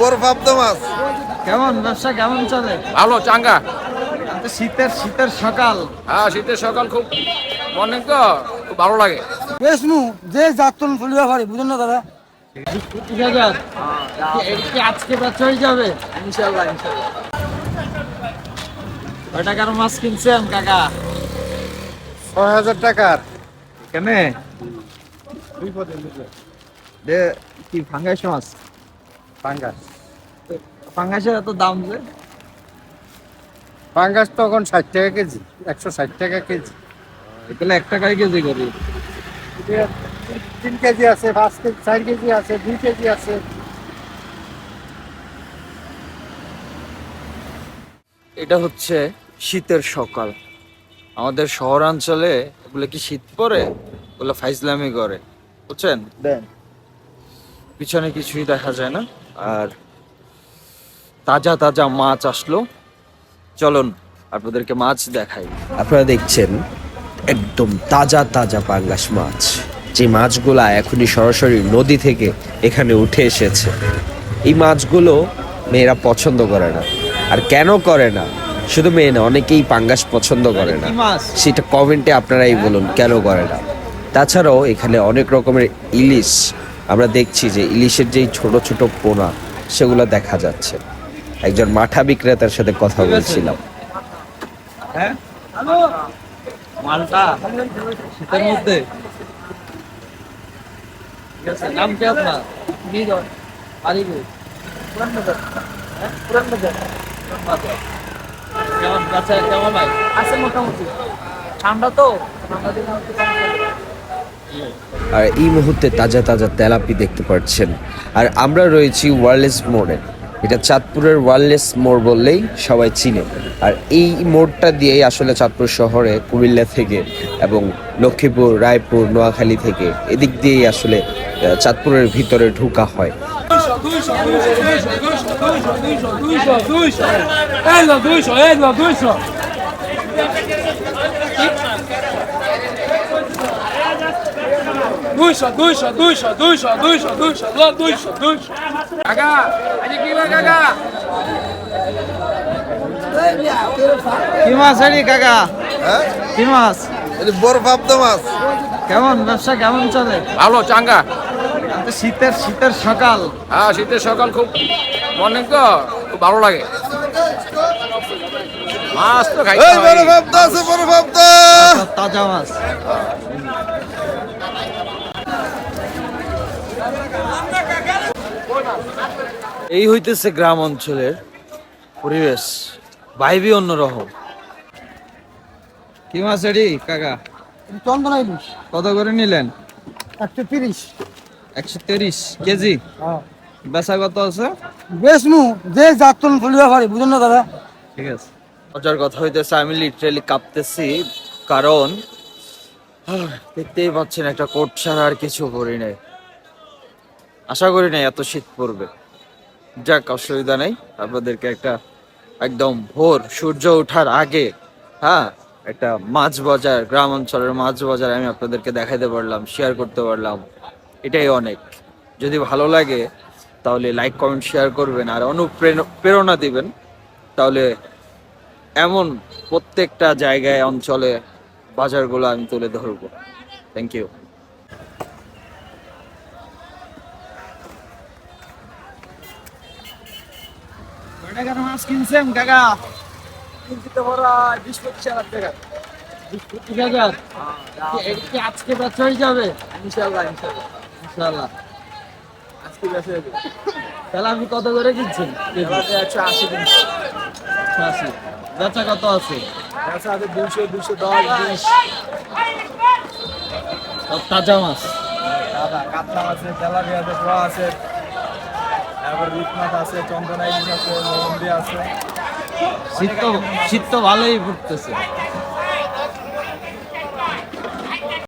বরফ আব্দ মাছ। কেমন ব্যবসা কেমন চলে? ভালো চাঙ্গা। শীতের শীতের সকাল। হ্যাঁ শীতের সকাল খুব মর্নিং তো খুব ভালো লাগে। বেশমু যে যাত্রন ফুলিবা পারি বুঝুন না দাদা? ঠিক আছে এটা কি আজকে বেচা হয়ে যাবে। ইনশাল্লাহ ইনশাল্লাহ কয় টাকার মাছ কিনছেন কাকা? ছয় হাজার টাকার। কেনে? দে কি ফাঙ্গাস মাছ? পাঙ্গাস ফাঙ্গাসের এত দাম যে? পাঙ্গাস তখন ষাট টাকা কেজি একশো ষাট টাকা কেজি। এগুলো এক টাকায় কেজি করি। তিন কেজি আছে পাঁচ কেজি চার কেজি আছে দুই কেজি আছে। এটা হচ্ছে শীতের সকাল। আমাদের শহরাঞ্চলে এগুলো কি শীত পড়ে ওগুলো ফাইজলামি করে। বুঝছেন? দেন। পিছনে কিছুই দেখা যায় না। আর তাজা তাজা মাছ আসলো। চলুন আপনাদেরকে মাছ দেখাই। আপনারা দেখছেন একদম তাজা তাজা পাঙ্গাস মাছ। যে মাছগুলা এখনই সরাসরি নদী থেকে এখানে উঠে এসেছে। এই মাছগুলো মেয়েরা পছন্দ করে না। আর কেন করে না? শুধু মেয়ে না অনেকেই পাঙ্গাস পছন্দ করে না। সেটা কমেন্টে আপনারাই বলুন কেন করে না? তাছাড়াও এখানে অনেক রকমের ইলিশ আমরা দেখছি যে ইলিশের যেই ছোট ছোট পোনা সেগুলো দেখা যাচ্ছে। একজন মাঠা বিক্রেতার সাথে কথা বলছিলাম। হ্যাঁ? হ্যাঁ। কেমন? আছে মোটামুটি। ঠান্ডা তো? ঠান্ডা দিনে হচ্ছে কম চলে। আর এই মুহূর্তে তাজা তাজা তেলাপি দেখতে পাচ্ছেন আর আমরা রয়েছি ওয়ারলেস মোড়ে এটা চাঁদপুরের ওয়ারলেস মোড় বললেই সবাই চিনে আর এই মোড়টা দিয়েই আসলে চাঁদপুর শহরে কুমিল্লা থেকে এবং লক্ষ্মীপুর রায়পুর নোয়াখালী থেকে এদিক দিয়েই আসলে চাঁদপুরের ভিতরে ঢোকা হয় কাকা আজ কি বার কাকা? কি মাছ এরি কাকা? হ্যাঁ? কি মাছ? এটা বরফ আব্দ মাছ। কেমন ব্যবসা কেমন চলে? ভালো চাঙ্গা। শীতের শীতের সকাল। হ্যাঁ শীতের সকাল খুব মর্নিং তো খুব ভালো লাগে। মাছ তো খাই হয়। বরফ আব্দ আছে বরফ আব্দ সব তাজা মাছ। এই হইতেছে গ্রাম অঞ্চলের পরিবেশ। ভাইবি অন্যরকম কি মাছ এডি কাকা? চন্দনা ইলিশ কত করে নিলেন? একশো তিরিশ। একশো তিরিশ কেজি? বেচা কত আছে? বেশমু যে যাত্রন ফুলিবা পারি বুঝুন না দাদা ঠিক আছে। মজার কথা হইতেছে আমি লিটারেলি কাঁপতেছি কারণ দেখতেই পাচ্ছেন একটা কোট ছাড়া আর কিছু করি নাই। আশা করি নাই, এত শীত পড়বে। যাক, অসুবিধা নেই। আপনাদেরকে একটা একদম ভোর, সূর্য ওঠার আগে হ্যাঁ একটা মাছ বাজার, গ্রাম অঞ্চলের মাছ বাজার আমি আপনাদেরকে দেখাতে পারলাম শেয়ার করতে পারলাম। এটাই অনেক। যদি ভালো লাগে, তাহলে লাইক কমেন্ট শেয়ার করবেন, আর অনুপ্রেরণা দিবেন। তাহলে এমন প্রত্যেকটা জায়গায়, অঞ্চলে বাজারগুলো আমি তুলে ধরবো। থ্যাংক ইউ মাছ কিনছেন কাকা? কিনছি তো বড় বিশ পঁচিশ হাজার টাকা বিশ পঁচিশ হাজার কি আজকে বেচা হয়ে যাবে? ইনশাল্লাহ ইনশাল্লাহ ইনশাল্লাহ আজকে যাবে। তাহলে আপনি কত করে কিনছেন? একশো আশি কিনছি। একশো আশি। কত আছে? বেচা আছে দুশো দুশো দশ বিশ। তাজা মাছ। কাতলা আছে তেলাপি আছে পোয়া আছে। তারপর রূপনাথ আছে চন্দনা ইলিশ আছে মন্দি আছে। শীত তো শীত তো ভালোই পড়তেছে।